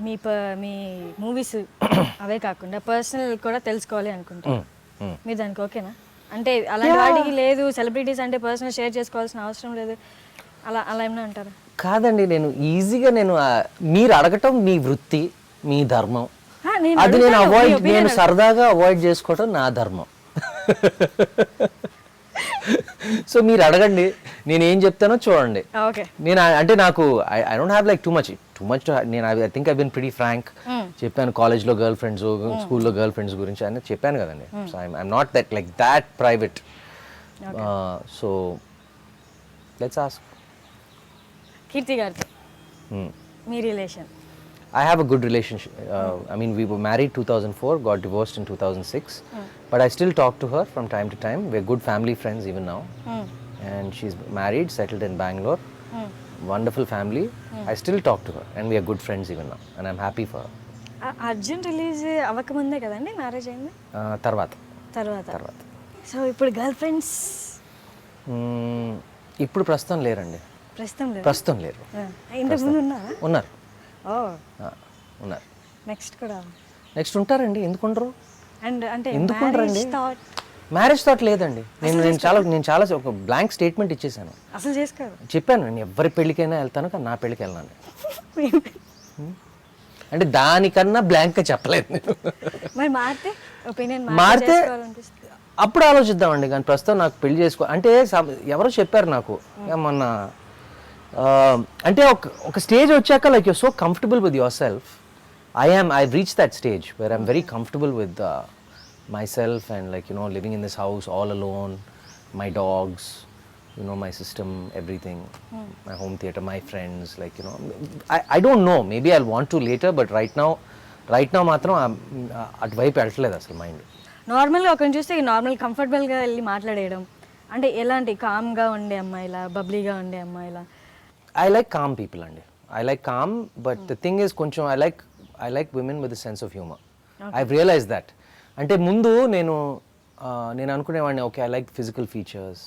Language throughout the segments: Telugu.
మీ ప మీ మూవీస్ అవే కాకుండా పర్సనల్ కూడా తెలుసుకోవాలి అనుకుంటా మ్, మ్. మీరు దానికి ఓకేనా అంటే అలాంటి వాటికి లేదు సెలబ్రిటీస్ అంటే పర్సనల్ షేర్ చేసుకోవాల్సిన అవసరం లేదు. అలా అలా ఏమైనా అంటారా? కాదండి నేను ఈజీగా నేను మీరు అడగటం మీ వృత్తి మీ ధర్మం. అది నేను అవాయిడ్ నేను సరదాగా అవాయిడ్ చేసుకోవటం నా ధర్మం. సో మీరు అడగండి నేను ఏం చెప్తానో చూడండి. నేను అంటే నాకు I don't have like too much too much నేను I think I been pretty frank చెప్పాను కాలేజ్లో గర్ల్ ఫ్రెండ్స్ స్కూల్లో గర్ల్ ఫ్రెండ్స్ గురించి అని చెప్పాను కదండి. So I'm not that like that private so let's ask Keerthi గారితో. మీ relation. I have a good relationship. Uh, I mean, we were married 2004, got divorced in 2006, but I still talk to her from time to time. We're good family friends even now. And she's married, settled in Bangalore. Wonderful family. I still talk to her, and we are good friends even now. And I'm happy for her. Arjun release అవ్వకముందే కదండి మ్యారేజ్ అయింది Uh, తర్వాత తర్వాత తర్వాత సో ఇప్పుడు గర్ల్ ఫ్రెండ్స్ Mm, ఇప్పుడు ప్రస్తుతం లేరండి ప్రస్తుతం లేదు ప్రస్తుతం లేరు ఉన్నారా ఉన్నారు నెక్స్ట్ కూడా. నెక్స్ట్ ఉంటారండి. ఎందుకు ఉండరు అండ్ అంటే ఎందుకు ఉండరండి? మ్యారేజ్ థాట్ లేదండి. నేను నేను చాలా నేను చాలా ఒక బ్లాంక్ స్టేట్మెంట్ ఇచ్చేసాను. అసలు చేసుకోరు. చెప్పాను. నేను ఎవరి పెళ్ళికైనా వెళ్తాను కానీ నా పెళ్ళికి వెళ్ళాను. అంటే దానికన్నా బ్లాంక్గా చెప్పలేదు నేను. మరి మారితే ఒపీనియన్ మారితే చేసుకోవాలనిపిస్తుంది. అప్పుడు ఆలోచిద్దామండి. కానీ ప్రస్తుతం నాకు పెళ్ళి చేసుకో అంటే ఎవరో చెప్పారు నాకు. మొన్న అంటే ఒక ఒక స్టేజ్ వచ్చాక like you so comfortable with your self I am I reach that stage where I'm very comfortable with my self and like you know living in this house all alone my dogs you know my system everything my home theater my friends like you know I, I don't know. Maybe i'll want to later but right now right now మాత్రం అటువైపు వెళ్ళట్లేదు అసలు మైండ్ నార్మల్గా ఒకరిని చూస్తే నార్మల్ కంఫర్టబుల్గా వెళ్ళి మాట్లాడేయడం. అంటే ఎలాంటి కామ్గా ఉండే అమ్మాయిలా బబ్లీగా ఉండే అమ్మాయిలా? ఐ లైక్ కామ్ పీపుల్ అండి I like calm but the thing is కొంచెం I like I like women with sense of humour I realise that అంటే ముందు నేను నేను అనుకునేవాడిని okay I like physical features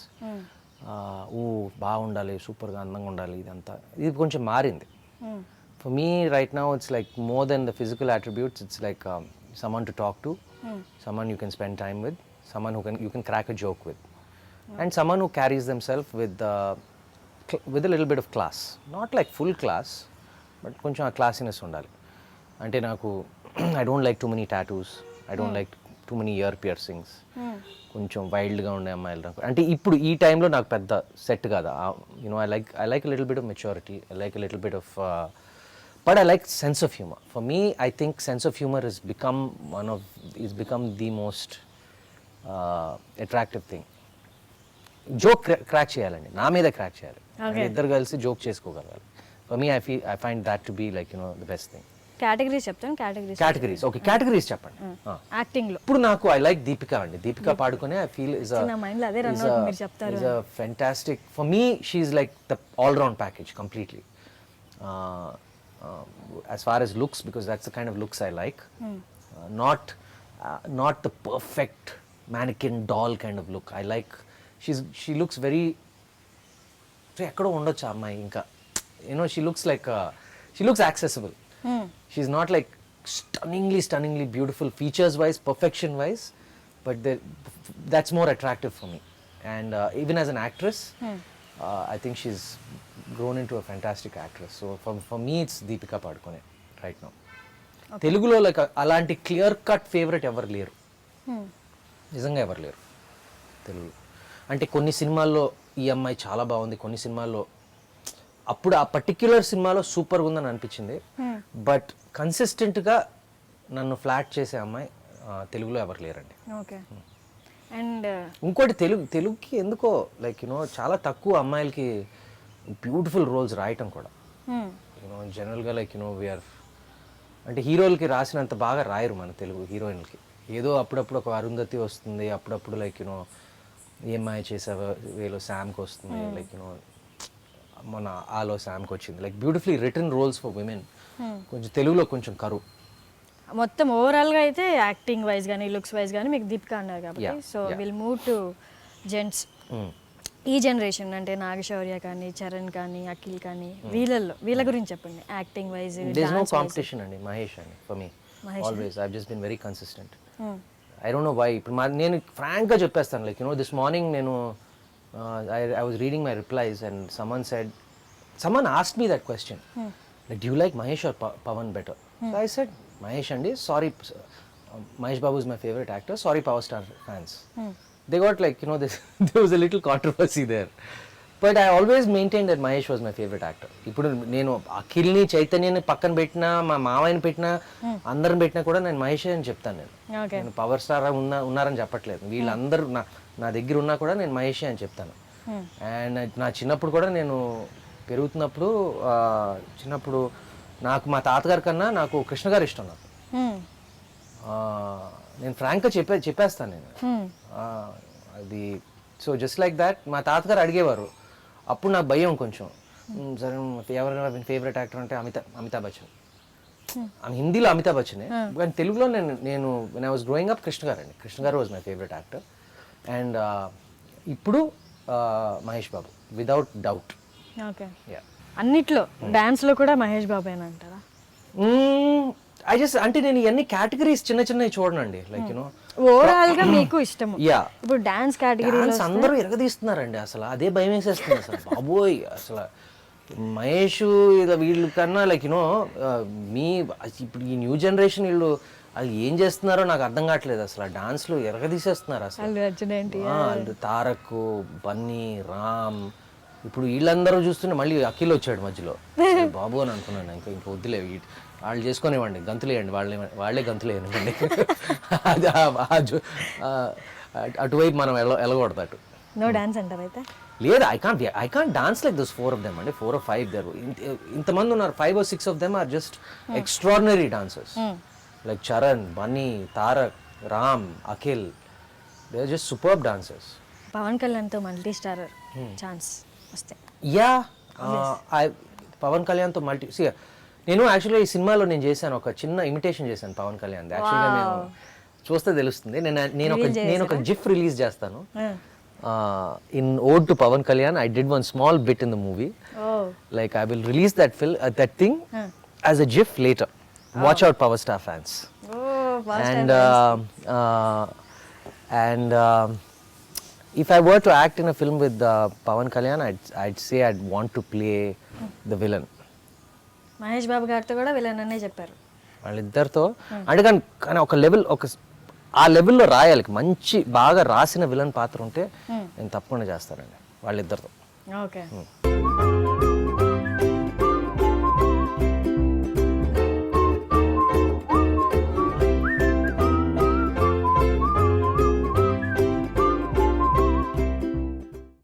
ఊ బాగుండాలి సూపర్గా అందంగా ఉండాలి ఇదంతా. ఇది కొంచెం మారింది. For me right now it's like more than the physical attributes it's like someone to talk to someone you can spend time with someone who can you can crack a joke with and someone who carries them self with with little bit of class not like full class but కొంచెం ఆ క్లాసినెస్ ఉండాలి. అంటే నాకు I don't like too many tattoos I don't like too many ear piercings కొంచెం వైల్డ్గా ఉండే అమ్మాయిలు నాకు. అంటే ఇప్పుడు ఈ టైంలో నాకు పెద్ద సెట్ కాదు. You know I like I like little bit of maturity I like little bit of but I like sense of humour for me I think sense of humour is become one of is become the most attractive thing joke crack చేయాలండి. నా మీద క్రాక్ చేయాలి. ఇద్దరు కలిసి joke చేసుకోగలగాలి. For me I fee I find that to be like you know the best thing categories చెప్తాను కేటగిరీస్ కేటగిరీస్ ఓకే కేటగిరీస్ చెప్పండి. Ah. యాక్టింగ్లో ఇప్పుడు నాకు ఐ లైక్ దీపిక అండి. Deepika Padukone I feel is నా మైండ్లో అదే రన్ అవుతుంది మీరు చెప్తారు is a fantastic for me she's like the all round package completely as far as looks because that's the kind of looks I like not not the perfect mannequin doll kind of look I like she's she looks very ఎక్కడో ఉండొచ్చు ఆ అమ్మాయి ఇంకా. You know she looks like she looks accessible she's not like stunningly stunningly beautiful features wise perfection wise but that's more attractive for me and even as an actress I think she's grown in to a fantastic actress so for for me it's Deepika Padukone right now తెలుగులో లైక్ అలాంటి క్లియర్ కట్ ఫేవరెట్ ఎవరు లేరు. నిజంగా ఎవరు లేరు తెలుగు అంటే కొన్ని సినిమాల్లో ఈ అమ్మాయి చాలా బాగుంది కొన్ని సినిమాల్లో అప్పుడు ఆ పర్టిక్యులర్ సినిమాలో సూపర్గా ఉందని అనిపించింది. బట్ కన్సిస్టెంట్గా నన్ను ఫ్లాట్ చేసే అమ్మాయి తెలుగులో ఎవరు లేరండి. ఓకే. అండ్ ఇంకోటి తెలుగు తెలుగుకి ఎందుకో లైక్ యూనో చాలా తక్కువ అమ్మాయిలకి బ్యూటిఫుల్ రోల్స్ రాయటం కూడా. యూనో జనరల్గా లైక్ యూనో వీఆర్ అంటే హీరోలకి రాసినంత బాగా రాయరు మన తెలుగు హీరోయిన్లకి. ఏదో అప్పుడప్పుడు ఒక అరుంధతి వస్తుంది అప్పుడప్పుడు లైక్ యూనో ఏమై చేసావో? వేలో శామ్కి వస్తుంది. లైక్ యూనో మన ఆలో శామ్కి వచ్చింది. Like beautifully written roles for women కొంచెం తెలుగులో కొంచెం కరువు మొత్తం ఓవరాల్గా అయితే యాక్టింగ్ వైజ్ కానీ లుక్స్ వైజ్ కానీ మీకు దీపిక అన్నారు కాబట్టి. So. Will move to gents. ఈ జనరేషన్ అంటే నాగశౌర్య కానీ చరణ్ కానీ అఖిల్ కానీ వీళ్ళల్లో వీళ్ళ గురించి చెప్పండి. యాక్టింగ్ వైజ్ కాంపిటీషన్ అండి మహేష్ అండి for me always I just been very consistent I don't know why ఇప్పుడు మా నేను ఫ్రాంక్గా చెప్పేస్తాను like you know this morning నేను I I was reading my replies and someone said someone asked me that question like dude like Mahesh or Pawan better I said Mahesh అండి sorry Mahesh Babu is my favourite actor sorry power star fans they got like you know this they was a little controversy there but I always maintain that Mahesh was my favourite actor ఇప్పుడు నేను అఖిల్ని చైతన్యని పక్కన పెట్టినా మా మామయ్యని పెట్టినా అందరిని పెట్టినా కూడా నేను మహేష్ అని చెప్తాను నేను. నేను పవర్ స్టార్ ఉన్నా ఉన్నారని చెప్పట్లేదు. వీళ్ళందరూ నా నా దగ్గర ఉన్నా కూడా నేను మహేష్ అని చెప్తాను. అండ్ నా చిన్నప్పుడు కూడా నేను పెరుగుతున్నప్పుడు చిన్నప్పుడు నాకు మా తాతగారి కన్నా నాకు కృష్ణ గారు ఇష్టం నాకు. ఆ, నేను ఫ్రాంక్గా చెప్పే చెప్పేస్తాను నేను. అది సో జస్ట్ లైక్ దాట్ మా తాతగారు అడిగేవారు అప్పుడు నాకు భయం కొంచెం. "మ్, సరే ఎవరైనా ఫేవరెట్ యాక్టర్ అంటే అమితాబ్ అమితాబ్ బచ్చన్. ఆమె హిందీలో అమితాబ్ బచ్చనే కానీ తెలుగులో నేను నేను I was growing up Krishna garu అండి. Krishna garu was my favourite actor and ఇప్పుడు ఆ, Mahesh Babu without doubt okay yeah అన్నిట్లో డాన్స్లో కూడా మహేష్ బాబేనా అంటారా ఐ జస్ట్ అంటే నేను ఇవన్నీ కేటగిరీస్ చిన్న చిన్నవి చూడనండి లైక్ యూనో ఓవరాల్గా మీకు ఇష్టము. యా ఇప్పుడు డాన్స్ కేటగిరీ అందరూ ఎరగదీస్తున్నారండి అసలు అదే భయం వేసేస్తుంది అసలు. బాబోయ్ అసలు మహేష్ ఇలా వీళ్ళు కన్నా లైక్ యూనో మీ ఇప్పుడు ఈ న్యూ జనరేషన్ వీళ్ళు వాళ్ళు ఏం చేస్తున్నారో నాకు అర్థం కావట్లేదు అసలు. డాన్స్లు ఎరగదీసేస్తున్నారు అసలు. తారక్ బన్నీ రామ్ ఇప్పుడు వీళ్ళందరూ చూస్తుంటే మళ్ళీ అఖిల్ వచ్చాడు మధ్యలో. బాబు అని అనుకున్నాను ఇంకా ఇంకా వద్దులే వాళ్ళు చేసుకునేవ్వండి గంతులేయండి వాళ్ళే వాళ్ళే గంతులేయండి అది అటువైపు మనం ఎల ఎలగొడదు అటు. నో డాన్స్ అంటారు అయితే? లేదు I can't I can't dance like those four of them అండి. ఫోర్ ఆఫ్ ఫైవ్ దర్ ఇంతమంది ఉన్నారు. Five or six of them are just extraordinary dancers like Charan Bunny Tarak Ram Akhil they are just super dancers Pawan కళ్యాణ్తో మల్టీ స్టార్ ఛాన్స్ వస్తే. యా ఐ పవన్ కళ్యాణ్తో మల్టీ సి నేను యాక్చువల్గా ఈ సినిమాలో నేను చేశాను ఒక చిన్న ఇమిటేషన్ చేశాను పవన్ కళ్యాణ్ యాక్చువల్గా నేను చూస్తే తెలుస్తుంది. నేను నేను ఒక నేను ఒక జిఫ్ రిలీజ్ చేస్తాను. In ode to Pawan Kalyan I did one small bit in the movie like I will release that fill that thing as a GIF later watch out power star fans and um if I were to act in a film with uh, Pavan Kalyan, I'd I'd say I'd want to play the villain. Mahesh Babu గారితో కూడా వీళ్ళననే చెప్పారు. వాళ్ళిద్దరితో? అంటే కానీ కానీ ఒక లెవెల్ ఒక ఆ లెవెల్లో రాయాలి. మంచి బాగా రాసిన విలన్ పాత్ర ఉంటే నేను తప్పకుండా చేస్తానండి వాళ్ళిద్దరితో. ఓకే.